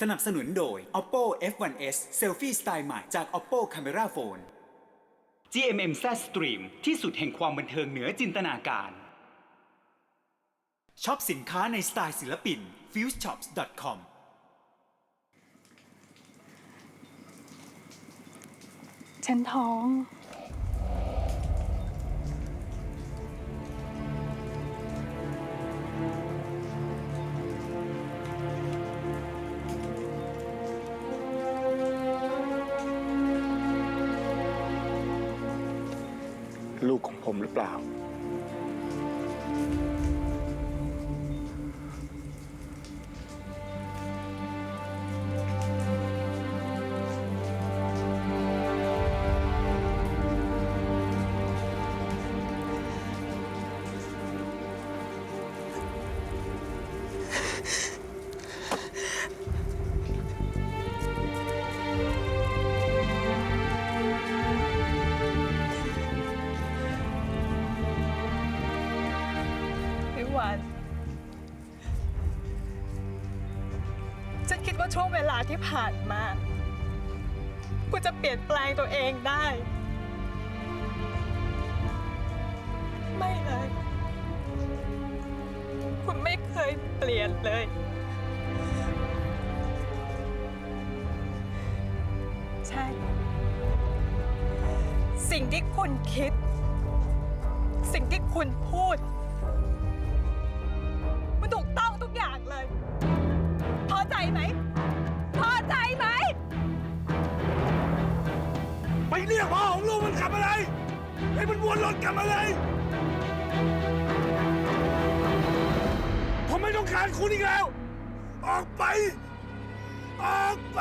สนับสนุนโดย Oppo F1s Selfie สไตล์ใหม่จาก Oppo Camera Phone GMM Z Stream ที่สุดแห่งความบันเทิงเหนือจินตนาการช็อปสินค้าในสไตล์ศิลปิน fuseshops.com ฉันท้อง ลูกของผมหรือเปล่า ที่ผ่านมา กูจะเปลี่ยนแปลงตัวเองได้ ไม่เลย คุณไม่เคยเปลี่ยนเลย ใช่ สิ่งที่คุณคิด สิ่งที่คุณพูด เรียกพ่อของลูกมันขับอะไร ให้มันวนรถกลับมาเลยผมไม่ต้องการคุณอีกแล้ว ออกไป ออกไป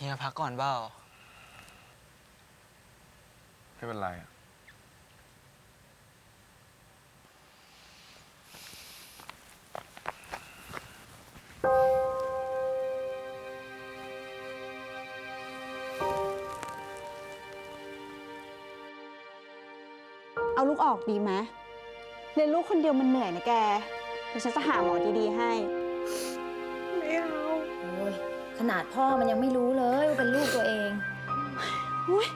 เฮียพักก่อนเปล่าไม่เป็นไรอะเอาลูกออกดีไหมเรียนลูกคนเดียวมันเหนื่อยนะแก เดี๋ยวฉันจะหาหมอดีๆให้ ไม่เอาโอ้ย ขนาดพ่อมันยังไม่รู้เลยว่าเป็นลูกตัวเอง อุ๊ย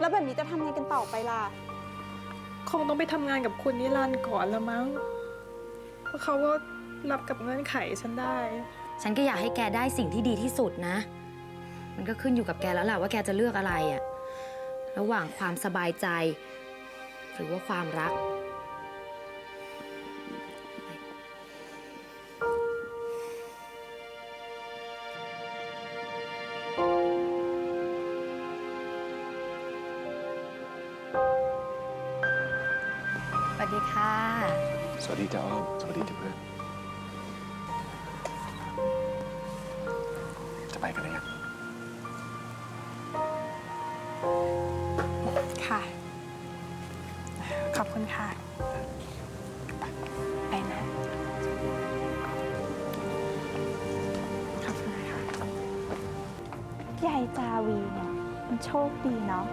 แล้วแบบนี้จะทำไงกันต่อไปล่ะ คงต้องไปทำงานกับคุณนิรันดร์ก่อนละมั้งเพราะเขาก็รับกับเงื่อนไขฉันได้ ฉันก็อยากให้แกได้สิ่งที่ดีที่สุดนะ มันก็ขึ้นอยู่กับแกแล้วแหละว่าแกจะเลือกอะไรอะระหว่างความสบายใจ หรือว่าความรัก จ้าอ้อม สวัสดีจ้าเพื่อน จะไปกันหรือยังค่ะ ขอบคุณค่ะ ไปนะ ขอบคุณนะคะยายจาวีเนี่ย มันโชคดีเนาะ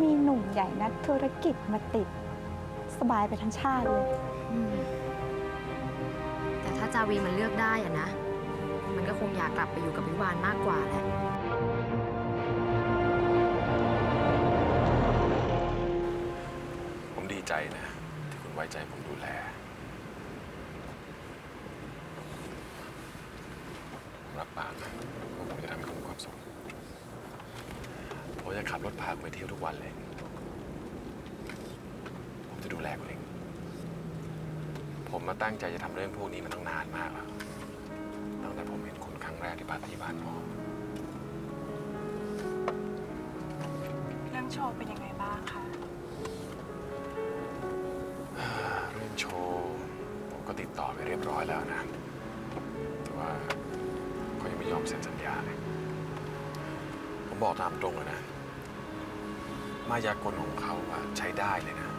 มีหนุ่มใหญ่นักธุรกิจมาติด สบายไปทั้งชาติเลยอืมแต่ถ้าจาวีมันเลือกได้อะนะ มันก็คงอยากกลับไปอยู่กับวิวานมากกว่าแหละ ผมดีใจนะ ที่คุณไว้ใจผมดูแล ผมรับปากนะว่าผมจะทำให้คุณมีความสุข ผมจะขับรถพาคุณไปเที่ยวทุกวันเลย ผมจะดูแล คุณเองผมมาตั้งใจจะทำเรื่องพวกนี้มาตั้งนานมากแล้ว ตั้งแต่ผมเห็นคุณครั้งแรกที่ปาร์ตี้บ้านพ่อเรื่องโชว์เป็นยังไงบ้างคะ เรื่องโชว์ผมก็ติดต่อไปเรียบร้อยแล้วนะ แต่ว่าเขายังไม่ยอมเซ็นสัญญาเลย ผมบอกตามตรงเลยนะ มายากลของเขาอะใช้ได้เลยนะ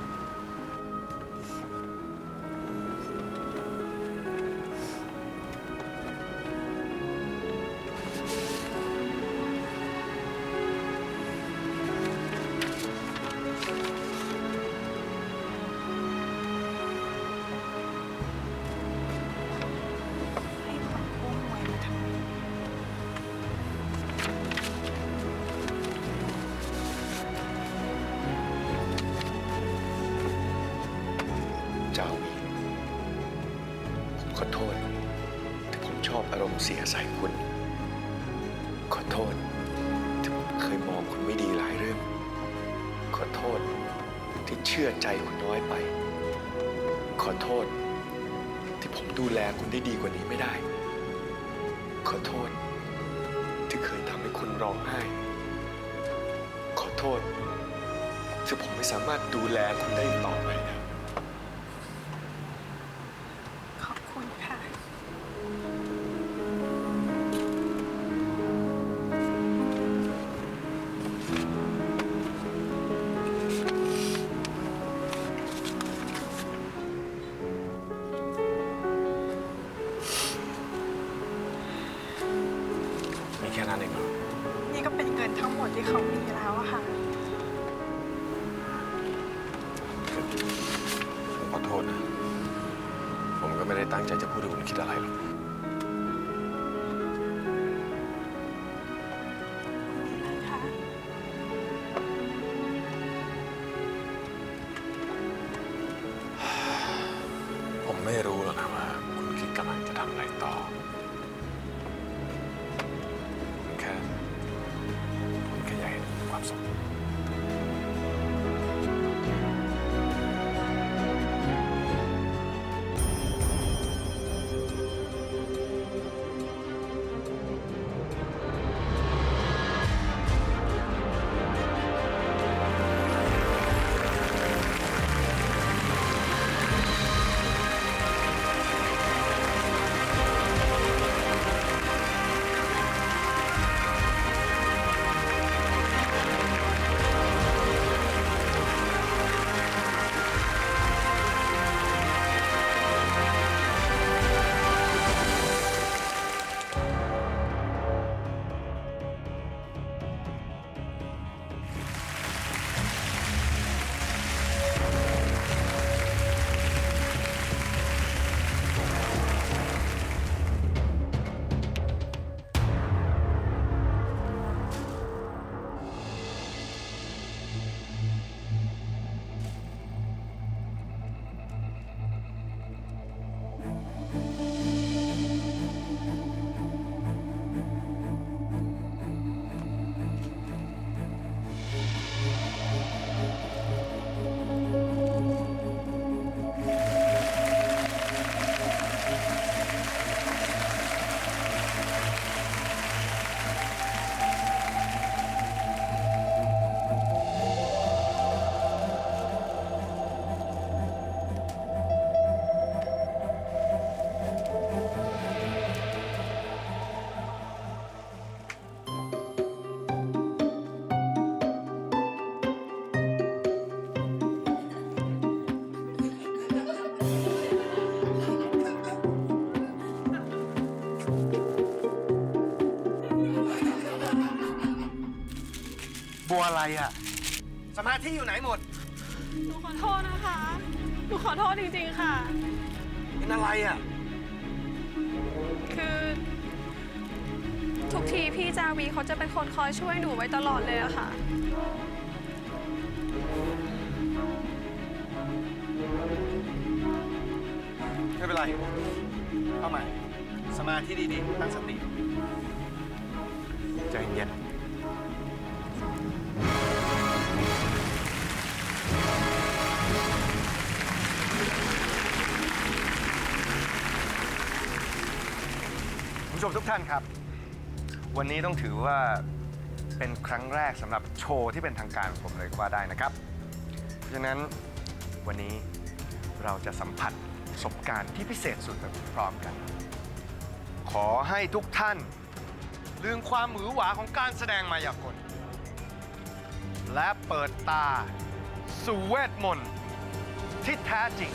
เสียใส่คุณ ขอโทษที่ผมเคยมองคุณไม่ดีหลายเรื่อง ขอโทษที่เชื่อใจคุณน้อยไป ขอโทษที่ผมดูแลคุณได้ดีกว่านี้ไม่ได้ ขอโทษที่เคยทำให้คุณร้องไห้ ขอโทษที่ผมไม่สามารถดูแลคุณได้อีกต่อไปแล้ว ใจจะพูดให้คุณคิดอะไรหรอก บัวอะไรอะ สมาธิอยู่ไหนหมดหนูขอโทษนะคะ หนูขอโทษจริงๆค่ะ เป็นอะไรอะ คือ ทุกทีพี่จาวีเขาจะเป็นคนคอยช่วยหนูไว้ตลอดเลยอะค่ะ ไม่เป็นไรเอาใหม่ สมาธิดีๆ ตั้งสติ ใจเย็น ผู้ชมทุกท่านครับ วันนี้ต้องถือว่าเป็นครั้งแรกสำหรับโชว์ที่เป็นทางการของผมเลยก็ว่าได้นะครับ เพราะฉะนั้นวันนี้เราจะสัมผัสประสบการณ์ที่พิเศษสุดแบบพร้อมกัน ขอให้ทุกท่าน ลืมความหวือหวาของการแสดงมายากลและเปิดตาสู่เวทมนต์ที่แท้จริง